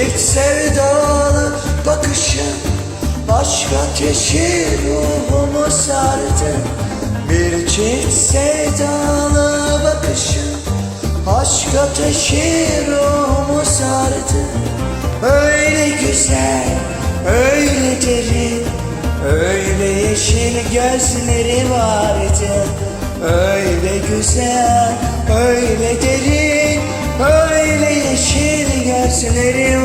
İlk sevdalı bakışın Başka ateşi ruhumu sardı Bir çift sevdalı bakışın Aşk ateşi ruhumu sardı Öyle güzel, öyle derin Öyle yeşil gözleri vardı Öyle güzel, öyle derin Öyle yeşil gözleri vardı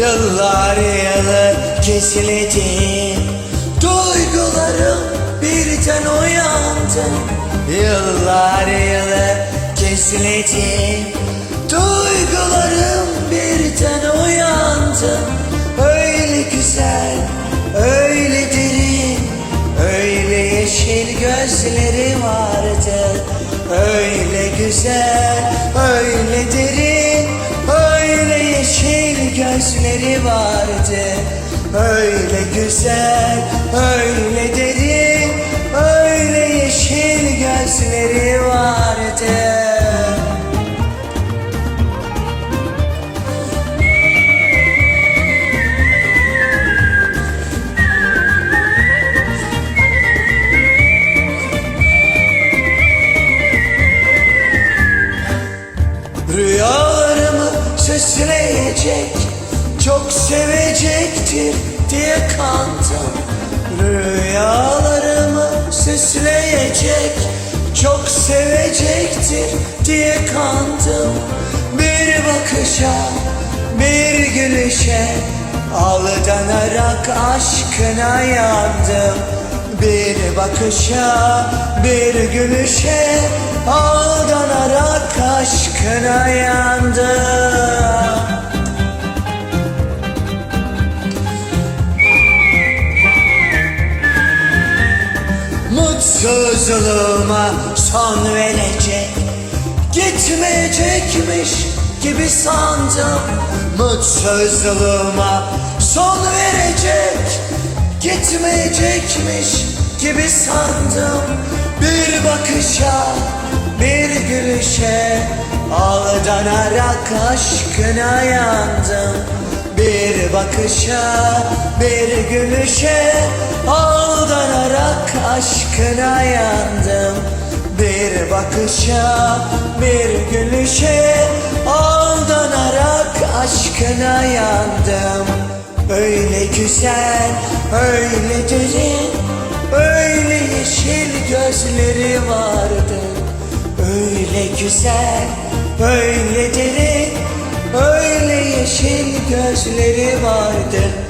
Yıllar yılı kesildi. Duygularım birden uyandı. Yıllar yılı kesildi. Duygularım birden uyandı. Öyle güzel, öyle derin Öyle yeşil gözleri vardı. Öyle güzel, öyle gözleri vardı. Öyle güzel, öyle derin Öyle yeşil gözleri vardı. Rüyalarımı süsleyecek Çok sevecektir diye kandım Rüyalarımı süsleyecek Çok sevecektir diye kandım Bir bakışa bir gülüşe Aldanarak aşkına yandım. Bir bakışa, bir gülüşe Aldanarak aşkına yandım Mutsuzluğuma son verecek. Gitmeyecekmiş gibi sandım. Mutsuzluğuma son verecek. Gitmeyecekmiş gibi sandım. Bir bakışa bir gülüşe Aldanarak aşkına yandım bakışa bir gülüşe Aldanarak aşkına yandım. Bir bakışa bir gülüşe Aldanarak aşkına yandım. Öyle güzel, öyle derin Öyle yeşil gözleri vardı. Öyle güzel, öyle derin yeşil gözleri vardı